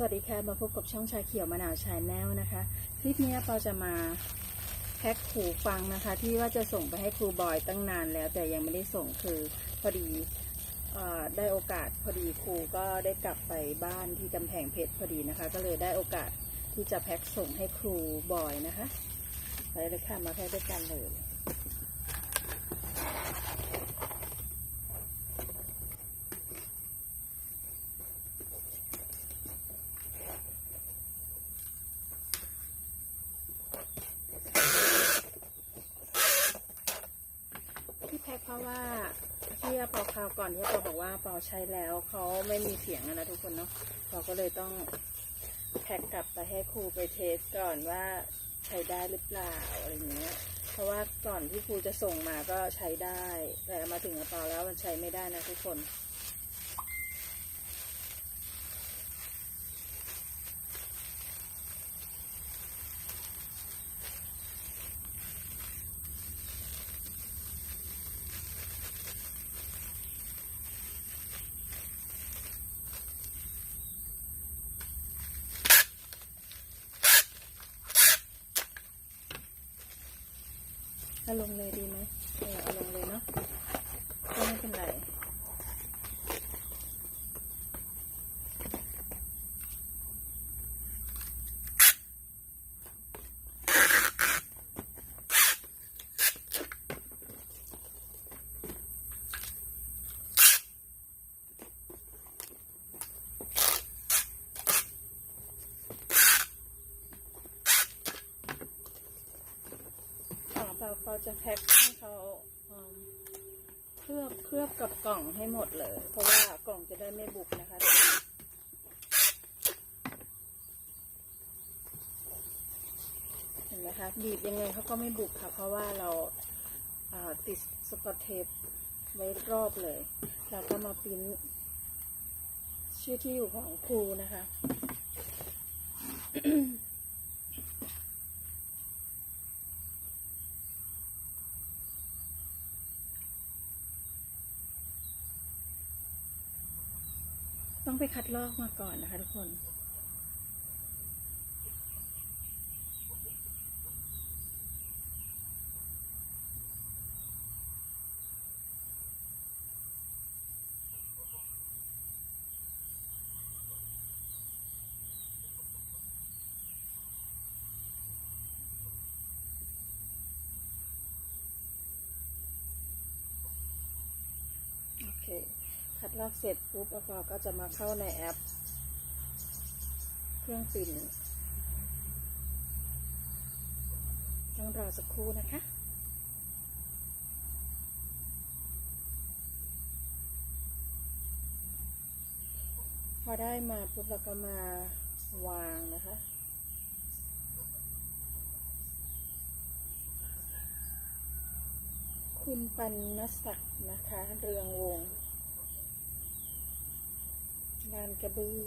สวัสดีค่ะ มาพบกับช่องชาเขียวมะนาวชาแนลนะคะ คลิปนี้เราจะมาแพ็คหูฟังนะคะ ที่ว่าจะส่งไปให้ครูบอยตั้งนานแล้ว แต่ยังไม่ได้ส่งคือพอดีอได้โอกาสพอดีครูก็ได้กลับไปบ้านที่กำแพงเพชรพอดีนะคะ ก็เลยได้โอกาสที่จะแพ็คส่งให้ครูบอยนะคะไปเลยค่ะมาแพ็คด้วยกันเลย ที่แพ็คเพราะว่าที่เปา คราวก่อนที่เปาบอกว่าเปาใช้แล้วเขาไม่มีเสียงนะทุกคนเนาะเราก็เลยต้องแพ็กกลับไปให้ครูไปเทสก่อนว่าใช้ได้หรือเปล่าอะไรเงี้ย เพราะว่าก่อนที่ครูจะส่งมาก็ใช้ได้ แต่มาถึงกระเป๋าแล้วมันใช้ไม่ได้นะทุกคน ถ้าลงเลยดีไหมเออลงเลยเนาะก็ไม่เป็นไร อ๋อ เปล่าเราจะแพ็คให้เขาเคลือบเคลือบกับกล่องให้หมดเลย เพราะว่ากล่องจะได้ไม่บุกนะคะเห็นไหมคะบีบยังไงเขาก็ไม่บุกค่ะ เพราะว่าเราอ่าติดสกอตเทปไว้รอบเลย เราก็มาปริ้นชื่อที่อยู่ของครูนะคะ ต้องไปคัดลอกมาก่อนนะคะทุกคน ลอกเสร็จปุ๊บแล้วก็ก็จะมาเข้าในแอป เครื่องปิ่นต้องรอสักครู่นะคะพอได้มาปุ๊บเราก็มาวางนะคะ คุณปันนศักดิ์นะคะ เรืองวงศ์ ลานกระบือ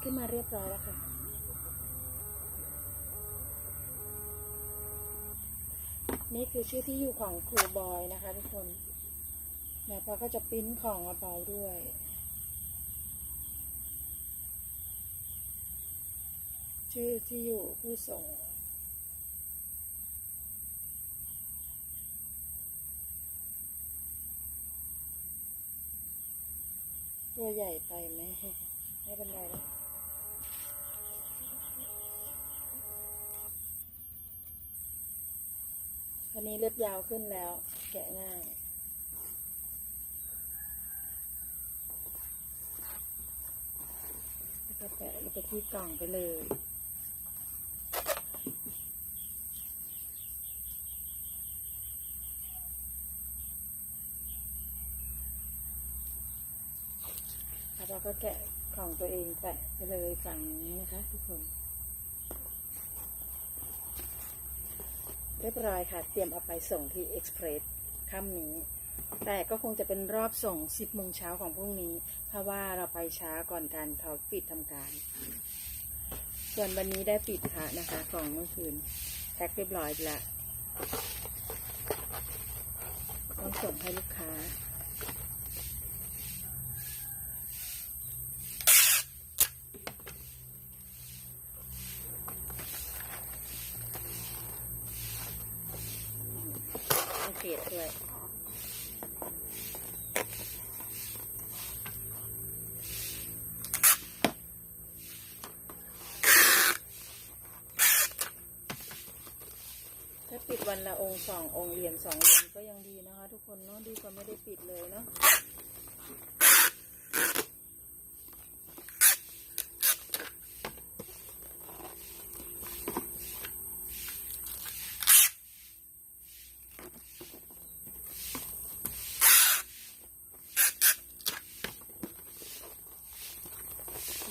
ขึ้นมาเรียบร้อยแล้วค่ะ นี่คือชื่อที่อยู่ของครูบอยนะคะทุกคนแล้วก็จะปิ้นของกระเป๋าด้วยชื่อที่อยู่ผู้ส่ง ตัวใหญ่ไปไหมไม่เป็นไรววันนี้เล็บยาวขึ้นแล้ว แกะง่ายแล้วก็แปะลงไปที่กล่องไปเลย แล้วเรา ก็แกะของตัวเองแปะไปเลยฝั่งนี้นะคะ ทุกคน เรียบร้อยค่ะ เตรียมเอาไปส่งที่เอ็กซ์เพรสค่ำนี้ แต่ก็คงจะเป็นรอบส่ง 10โมงเช้าของพรุ่งนี้ เพราะว่าเราไปช้าก่อนการเขาปิดทำการ ส่วนวันนี้ได้ปิดพระนะคะกล่องเมื่อคืนแพ็คเรียบร้อยแล้วส่งให้ลูกค้า เกตด้วยถ้าปิดวันละองค์สององค์เหรียญสองเหรียญก็ยังดีนะคะ ทุกคนเนาะดีกว่าไม่ได้ปิดเลยเนาะ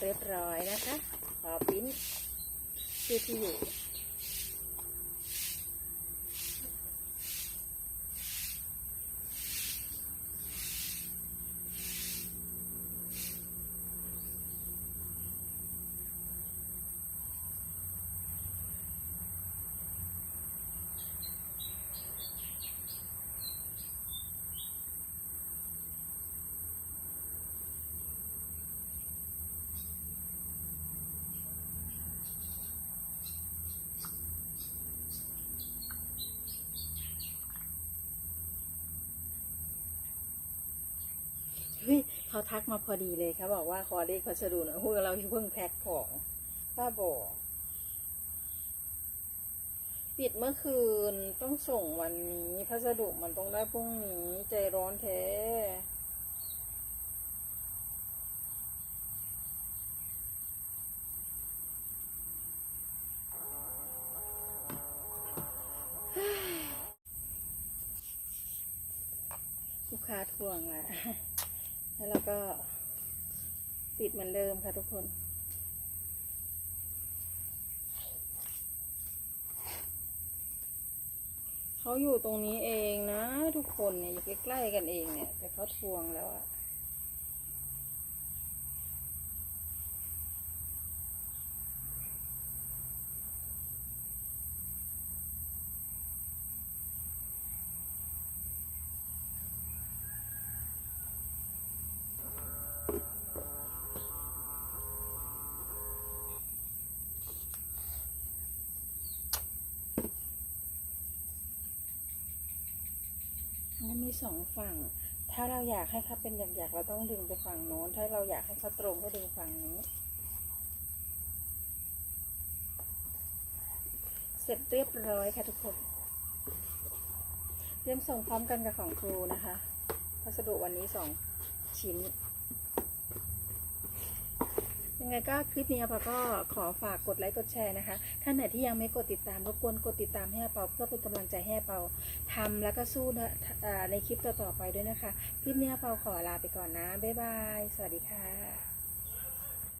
เรียบร้อยนะคะ ขอปริ้นชื่อที่อยู่ เขาทักมาพอดีเลยเขาบอกว่าขอเลขพัสดุหน่อยพวกเราเพิ่งแพ็คของป้าบอกปิดเมื่อคืนต้องส่งวันนี้พัสดุมันต้องได้พรุ่งนี้ใจร้อนแท้ลูกค้าทวงแหละ ก็ปิดเหมือนเดิมค่ะทุกคน เขาอยู่ตรงนี้เองนะทุกคนเนี่ยอยู่ใกล้ๆกันเองเนี่ย แต่เขาทวงแล้วอะ สองฝั่ง ถ้าเราอยากให้เขาเป็นหยักๆเราต้องดึงไปฝั่งโน้น ถ้าเราอยากให้เขาตรงก็ดึงฝั่งนี้ เสร็จเรียบร้อยค่ะทุกคนเตรียมส่งพร้อมกันกับของครูนะคะ พัสดุวันนี้สองชิ้น ไงก็คลิปนี้อาปาก็ขอฝากกดไลค์กดแชร์นะคะท่านไหนที่ยังไม่กดติดตามรบกวนกดติดตามให้อาเปาเพื่อเป็นกำลังใจให้อาเปาทำแล้วก็สู้นะในคลิปต่อๆไปด้วยนะคะ คลิปนี้อาเปาขอลาไปก่อนนะบ๊ายบาย สวัสดีค่ะ